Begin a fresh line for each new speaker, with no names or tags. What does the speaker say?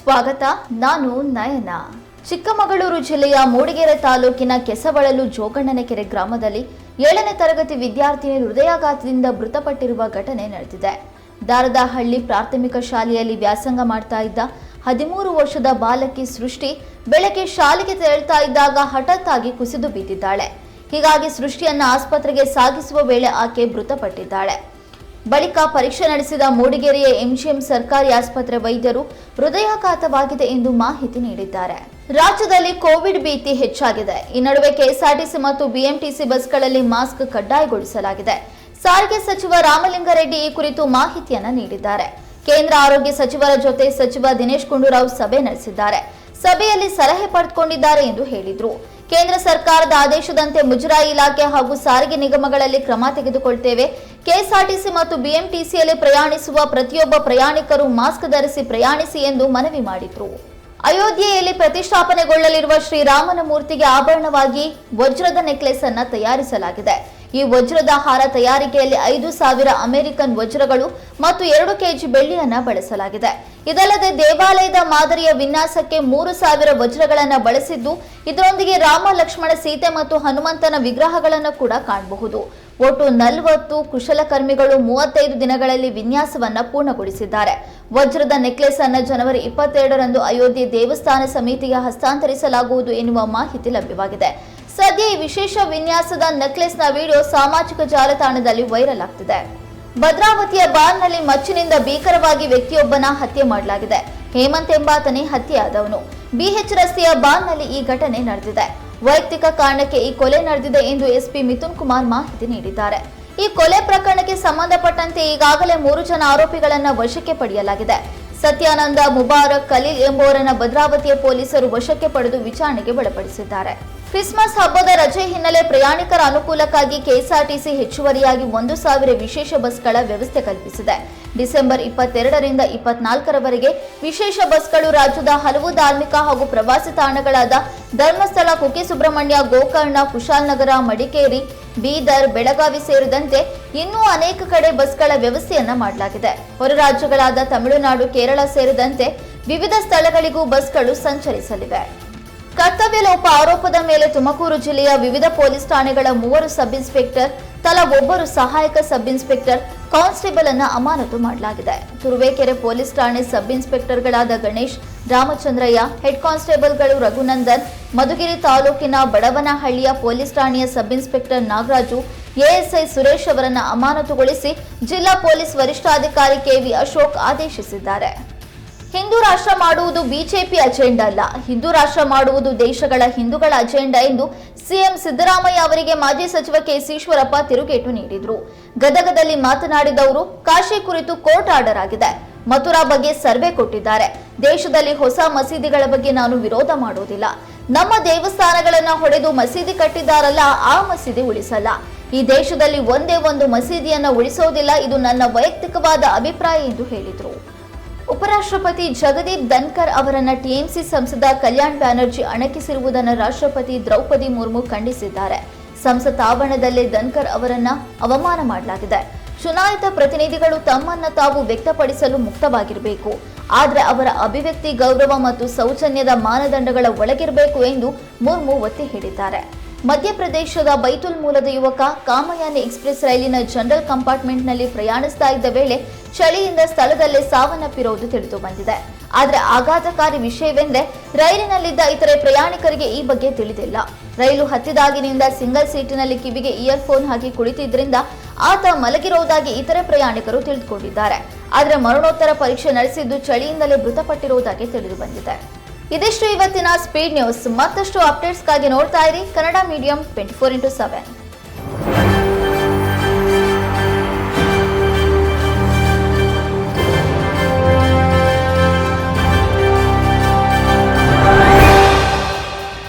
ಸ್ವಾಗತ, ನಾನು ನಯನ. ಚಿಕ್ಕಮಗಳೂರು ಜಿಲ್ಲೆಯ ಮೂಡಿಗೆರೆ ತಾಲೂಕಿನ ಕೆಸಬಳಲು ಜೋಗಣ್ಣನಕೆರೆ ಗ್ರಾಮದಲ್ಲಿ ಏಳನೇ ತರಗತಿ ವಿದ್ಯಾರ್ಥಿನಿ ಹೃದಯಾಘಾತದಿಂದ ಮೃತಪಟ್ಟಿರುವ ಘಟನೆ ನಡೆದಿದೆ. ದಾರದಹಳ್ಳಿ ಪ್ರಾಥಮಿಕ ಶಾಲೆಯಲ್ಲಿ ವ್ಯಾಸಂಗ ಮಾಡ್ತಾ ಇದ್ದ ಹದಿಮೂರು ವರ್ಷದ ಬಾಲಕಿ ಸೃಷ್ಟಿ ಬೆಳಗ್ಗೆ ಶಾಲೆಗೆ ತೆರಳ್ತಾ ಇದ್ದಾಗ ಹಠಾತ್ ಆಗಿ ಕುಸಿದು ಬಿದ್ದಿದ್ದಾಳೆ ಹೀಗಾಗಿ ಸೃಷ್ಟಿಯನ್ನ ಆಸ್ಪತ್ರೆಗೆ ಸಾಗಿಸುವ ವೇಳೆ ಆಕೆ ಮೃತಪಟ್ಟಿದ್ದಾಳೆ. ಬಳಿಕ ಪರೀಕ್ಷೆ ನಡೆಸಿದ ಮೂಡಿಗೆರೆಯ ಎಂಜಿಎಂ ಸರ್ಕಾರಿ ಆಸ್ಪತ್ರೆ ವೈದ್ಯರು ಹೃದಯಾಘಾತವಾಗಿದೆ ಎಂದು ಮಾಹಿತಿ ನೀಡಿದ್ದಾರೆ. ರಾಜ್ಯದಲ್ಲಿ ಕೋವಿಡ್ ಭೀತಿ ಹೆಚ್ಚಾಗಿದೆ. ಈ ನಡುವೆ ಕೆಎಸ್ಆರ್ಟಿಸಿ ಮತ್ತು ಬಿಎಂಟಿಸಿ ಬಸ್ಗಳಲ್ಲಿ ಮಾಸ್ಕ್ ಕಡ್ಡಾಯಗೊಳಿಸಲಾಗಿದೆ. ಸಾರಿಗೆ ಸಚಿವ ರಾಮಲಿಂಗಾರೆಡ್ಡಿ ಈ ಕುರಿತು ಮಾಹಿತಿಯನ್ನು ನೀಡಿದ್ದಾರೆ. ಕೇಂದ್ರ ಆರೋಗ್ಯ ಸಚಿವರ ಜೊತೆ ಸಚಿವ ದಿನೇಶ್ ಗುಂಡೂರಾವ್ ಸಭೆ ನಡೆಸಿದ್ದಾರೆ. ಸಭೆಯಲ್ಲಿ ಸಲಹೆ ಪಡೆದುಕೊಂಡಿದ್ದಾರೆ ಎಂದು ಹೇಳಿದ್ರು. ಕೇಂದ್ರ ಸರ್ಕಾರದ ಆದೇಶದಂತೆ ಮುಜರಾಯಿ ಇಲಾಖೆ ಹಾಗೂ ಸಾರಿಗೆ ನಿಗಮಗಳಲ್ಲಿ ಕ್ರಮ ತೆಗೆದುಕೊಳ್ತೇವೆ. ಕೆಎಸ್ಆರ್ಟಿಸಿ ಮತ್ತು ಬಿಎಂಟಿಸಿಯಲ್ಲಿ ಪ್ರಯಾಣಿಸುವ ಪ್ರತಿಯೊಬ್ಬ ಪ್ರಯಾಣಿಕರು ಮಾಸ್ಕ್ ಧರಿಸಿ ಪ್ರಯಾಣಿಸಿ ಎಂದು ಮನವಿ ಮಾಡಿದರು. ಅಯೋಧ್ಯೆಯಲ್ಲಿ ಪ್ರತಿಷ್ಠಾಪನೆಗೊಳ್ಳಲಿರುವ ಶ್ರೀರಾಮನ ಮೂರ್ತಿಗೆ ಆಭರಣವಾಗಿ ವಜ್ರದ ನೆಕ್ಲೆಸ್ ಅನ್ನ ತಯಾರಿಸಲಾಗಿದೆ. ಈ ವಜ್ರದ ಹಾರ ತಯಾರಿಕೆಯಲ್ಲಿ ಐದು ಸಾವಿರ ಅಮೆರಿಕನ್ ವಜ್ರಗಳು ಮತ್ತು ಎರಡು ಕೆಜಿ ಬೆಳ್ಳಿಯನ್ನ ಬಳಸಲಾಗಿದೆ. ಇದಲ್ಲದೆ ದೇವಾಲಯದ ಮಾದರಿಯ ವಿನ್ಯಾಸಕ್ಕೆ ಮೂರು ಸಾವಿರ ವಜ್ರಗಳನ್ನು ಬಳಸಿದ್ದು, ಇದರೊಂದಿಗೆ ರಾಮ, ಲಕ್ಷ್ಮಣ, ಸೀತೆ ಮತ್ತು ಹನುಮಂತನ ವಿಗ್ರಹಗಳನ್ನು ಕೂಡ ಕಾಣಬಹುದು. ಒಟ್ಟು ನಲವತ್ತು ಕುಶಲಕರ್ಮಿಗಳು ಮೂವತ್ತೈದು ದಿನಗಳಲ್ಲಿ ವಿನ್ಯಾಸವನ್ನ ಪೂರ್ಣಗೊಳಿಸಿದ್ದಾರೆ. ವಜ್ರದ ನೆಕ್ಲೆಸ್ ಅನ್ನ ಜನವರಿ ಇಪ್ಪತ್ತೆರಡರಂದು ಅಯೋಧ್ಯೆ ದೇವಸ್ಥಾನ ಸಮಿತಿಗೆ ಹಸ್ತಾಂತರಿಸಲಾಗುವುದು ಎನ್ನುವ ಮಾಹಿತಿ ಲಭ್ಯವಾಗಿದೆ. ಸದ್ಯ ಈ ವಿಶೇಷ ವಿನ್ಯಾಸದ ನೆಕ್ಲೆಸ್ನ ವಿಡಿಯೋ ಸಾಮಾಜಿಕ ಜಾಲತಾಣದಲ್ಲಿ ವೈರಲ್ ಆಗ್ತಿದೆ. ಭದ್ರಾವತಿಯ ಬಾರ್ನಲ್ಲಿ ಮಚ್ಚಿನಿಂದ ಭೀಕರವಾಗಿ ವ್ಯಕ್ತಿಯೊಬ್ಬನ ಹತ್ಯೆ ಮಾಡಲಾಗಿದೆ. ಹೇಮಂತ್ ಎಂಬಾತನೇ ಹತ್ಯೆಯಾದವನು. ಬಿಎಚ್ ರಸ್ತೆಯ ಬಾರ್ನಲ್ಲಿ ಈ ಘಟನೆ ನಡೆದಿದೆ. ವೈಯಕ್ತಿಕ ಕಾರಣಕ್ಕೆ ಈ ಕೊಲೆ ನಡೆದಿದೆ ಎಂದು ಎಸ್ಪಿ ಮಿಥುನ್ ಕುಮಾರ್ ಮಾಹಿತಿ ನೀಡಿದ್ದಾರೆ. ಈ ಕೊಲೆ ಪ್ರಕರಣಕ್ಕೆ ಸಂಬಂಧಪಟ್ಟಂತೆ ಈಗಾಗಲೇ ಮೂರು ಜನ ಆರೋಪಿಗಳನ್ನು ವಶಕ್ಕೆ ಪಡೆಯಲಾಗಿದೆ. ಸತ್ಯಾನಂದ ಮುಬಾರಕ್, ಖಲೀಲ್ ಎಂಬುವರನ್ನ ಭದ್ರಾವತಿಯ ಪೊಲೀಸರು ವಶಕ್ಕೆ ಪಡೆದು ವಿಚಾರಣೆಗೆ ಒಳಪಡಿಸಿದ್ದಾರೆ ಕ್ರಿಸ್ಮಸ್ ಹಬ್ಬದ ರಜೆ ಹಿನ್ನೆಲೆ ಪ್ರಯಾಣಿಕರ ಅನುಕೂಲಕ್ಕಾಗಿ ಕೆಎಸ್ಆರ್ಟಿಸಿ ಹೆಚ್ಚುವರಿಯಾಗಿ ಒಂದು ಸಾವಿರ ವಿಶೇಷ ಬಸ್ಗಳ ವ್ಯವಸ್ಥೆ ಕಲ್ಪಿಸಿದೆ. ಡಿಸೆಂಬರ್ ಇಪ್ಪತ್ತೆರಡರಿಂದ ಇಪ್ಪತ್ನಾಲ್ಕರವರೆಗೆ ವಿಶೇಷ ಬಸ್ಗಳು ರಾಜ್ಯದ ಹಲವು ಧಾರ್ಮಿಕ ಹಾಗೂ ಪ್ರವಾಸಿ ತಾಣಗಳಾದ ಧರ್ಮಸ್ಥಳ, ಕುಕ್ಕೆ ಸುಬ್ರಹ್ಮಣ್ಯ, ಗೋಕರ್ಣ ಕುಶಾಲನಗರ ಮಡಿಕೇರಿ ಬೀದರ್, ಬೆಳಗಾವಿ ಸೇರಿದಂತೆ ಇನ್ನೂ ಅನೇಕ ಕಡೆ ಬಸ್ಗಳ ವ್ಯವಸ್ಥೆಯನ್ನ ಮಾಡಲಾಗಿದೆ. ಹೊರ ರಾಜ್ಯಗಳಾದ ತಮಿಳುನಾಡು, ಕೇರಳ ಸೇರಿದಂತೆ ವಿವಿಧ ಸ್ಥಳಗಳಿಗೂ ಬಸ್ಗಳು ಸಂಚರಿಸಲಿವೆ. ಕರ್ತವ್ಯ ಲೋಪ ಆರೋಪದ ಮೇಲೆ ತುಮಕೂರು ಜಿಲ್ಲೆಯ ವಿವಿಧ ಪೊಲೀಸ್ ಠಾಣೆಗಳ ಮೂವರು ಸಬ್ ಇನ್ಸ್ಪೆಕ್ಟರ್ ತಲಾ ಒಬ್ಬರು ಸಹಾಯಕ ಸಬ್ ಇನ್ಸ್ಪೆಕ್ಟರ್ ಕಾನ್ಸ್ಟೇಬಲ್ ಅನ್ನ ಅಮಾನತು ಮಾಡಲಾಗಿದೆ. ತುರುವೇಕೆರೆ ಪೊಲೀಸ್ ಠಾಣೆ ಸಬ್ ಇನ್ಸ್ಪೆಕ್ಟರ್ಗಳಾದ ಗಣೇಶ್ ರಾಮಚಂದ್ರಯ್ಯ, ಹೆಡ್ ಕಾನ್ಸ್ಟೇಬಲ್ಗಳು ರಘುನಂದನ್, ಮಧುಗಿರಿ ತಾಲೂಕಿನ ಬಡವನಹಳ್ಳಿಯ ಪೊಲೀಸ್ ಠಾಣೆಯ sub inspector Nagaraju, ASI Suresh ಅವರನ್ನು ಅಮಾನತುಗೊಳಿಸಿ ಜಿಲ್ಲಾ ಪೊಲೀಸ್ ವರಿಷ್ಠಾಧಿಕಾರಿ ಕೆವಿ ಅಶೋಕ್ ಆದೇಶಿಸಿದ್ದಾರೆ. ಹಿಂದೂ ರಾಷ್ಟ್ರ ಮಾಡುವುದು ಬಿಜೆಪಿ ಅಜೆಂಡಾ ಅಲ್ಲ. ಹಿಂದೂ ರಾಷ್ಟ್ರ ಮಾಡುವುದು ದೇಶಗಳ ಹಿಂದೂಗಳ ಅಜೆಂಡಾ ಎಂದು ಸಿಎಂ ಸಿದ್ದರಾಮಯ್ಯ ಅವರಿಗೆ ಮಾಜಿ ಸಚಿವ ಕೆಸಿ ಈಶ್ವರಪ್ಪ ತಿರುಗೇಟು ನೀಡಿದ್ರು. ಗದಗದಲ್ಲಿ ಮಾತನಾಡಿದವರು, ಕಾಶಿ ಕುರಿತು ಕೋರ್ಟ್ ಆರ್ಡರ್ ಆಗಿದೆ. ಮಥುರಾ ಬಗ್ಗೆ ಸರ್ವೆ ಕೊಟ್ಟಿದ್ದಾರೆ. ದೇಶದಲ್ಲಿ ಹೊಸ ಮಸೀದಿಗಳ ಬಗ್ಗೆ ನಾನು ವಿರೋಧ ಮಾಡುವುದಿಲ್ಲ. ನಮ್ಮ ದೇವಸ್ಥಾನಗಳನ್ನ ಹೊಡೆದು ಮಸೀದಿ ಕಟ್ಟಿದ್ದಾರಲ್ಲ, ಆ ಮಸೀದಿ ಉಳಿಸಲ್ಲ. ಈ ದೇಶದಲ್ಲಿ ಒಂದೇ ಒಂದು ಮಸೀದಿಯನ್ನ ಉಳಿಸೋದಿಲ್ಲ, ಇದು ನನ್ನ ವೈಯಕ್ತಿಕವಾದ ಅಭಿಪ್ರಾಯ ಎಂದು ಹೇಳಿದರು. ಉಪರಾಷ್ಟ್ರಪತಿ ಜಗದೀಪ್ ಧನ್ಕರ್ ಅವರನ್ನ ಟಿಎಂಸಿ ಸಂಸದ ಕಲ್ಯಾಣ್ ಬ್ಯಾನರ್ಜಿ ಅಣಕಿಸಿರುವುದನ್ನು ರಾಷ್ಟ್ರಪತಿ ದ್ರೌಪದಿ ಮುರ್ಮು ಖಂಡಿಸಿದ್ದಾರೆ. ಸಂಸತ್ ಆವರಣದಲ್ಲೇ ಧನ್ಕರ್ ಅವರನ್ನ ಅವಮಾನ ಮಾಡಲಾಗಿದೆ. ಚುನಾಯಿತ ಪ್ರತಿನಿಧಿಗಳು ತಮ್ಮನ್ನ ತಾವು ವ್ಯಕ್ತಪಡಿಸಲು ಮುಕ್ತವಾಗಿರಬೇಕು. ಆದರೆ ಅವರ ಅಭಿವ್ಯಕ್ತಿ, ಗೌರವ ಮತ್ತು ಸೌಜನ್ಯದ ಮಾನದಂಡಗಳ ಒಳಗಿರಬೇಕು ಎಂದು ಮುರ್ಮು ಒತ್ತಿ ಹೇಳಿದ್ದಾರೆ. ಮಧ್ಯಪ್ರದೇಶದ ಬೈತುಲ್ ಮೂಲದ ಯುವಕ ಕಾಮಯಾನಿ ಎಕ್ಸ್ಪ್ರೆಸ್ ರೈಲಿನ ಜನರಲ್ ಕಂಪಾರ್ಟ್ಮೆಂಟ್ನಲ್ಲಿ ಪ್ರಯಾಣಿಸ್ತಾ ಇದ್ದ ವೇಳೆ ಚಳಿಯಿಂದ ಸ್ಥಳದಲ್ಲೇ ಸಾವನ್ನಪ್ಪಿರುವುದು ತಿಳಿದು ಬಂದಿದೆ. ಆದ್ರೆ ಆಘಾತಕಾರಿ ವಿಷಯವೆಂದರೆ ರೈಲಿನಲ್ಲಿದ್ದ ಇತರೆ ಪ್ರಯಾಣಿಕರಿಗೆ ಈ ಬಗ್ಗೆ ತಿಳಿದಿಲ್ಲ. ರೈಲು ಹತ್ತಿದಾಗಿನಿಂದ ಸಿಂಗಲ್ ಸೀಟಿನಲ್ಲಿ ಕಿವಿಗೆ ಇಯರ್ಫೋನ್ ಹಾಕಿ ಕುಳಿತಿದ್ದರಿಂದ ಆತ ಮಲಗಿರುವುದಾಗಿ ಇತರೆ ಪ್ರಯಾಣಿಕರು ತಿಳಿದುಕೊಂಡಿದ್ದಾರೆ. ಆದರೆ ಮರಣೋತ್ತರ ಪರೀಕ್ಷೆ ನಡೆಸಿದ್ದು ಚಳಿಯಿಂದಲೇ ಮೃತಪಟ್ಟಿರುವುದಾಗಿ ತಿಳಿದು ಬಂದಿದೆ ಇದಿಷ್ಟು ಇವತ್ತಿನ ಸ್ಪೀಡ್ ನ್ಯೂಸ್ ಮತ್ತಷ್ಟು ಅಪ್ಡೇಟ್ಸ್ಗಾಗಿ ನೋಡ್ತಾ ಇರಿ Kannada medium twenty four into seven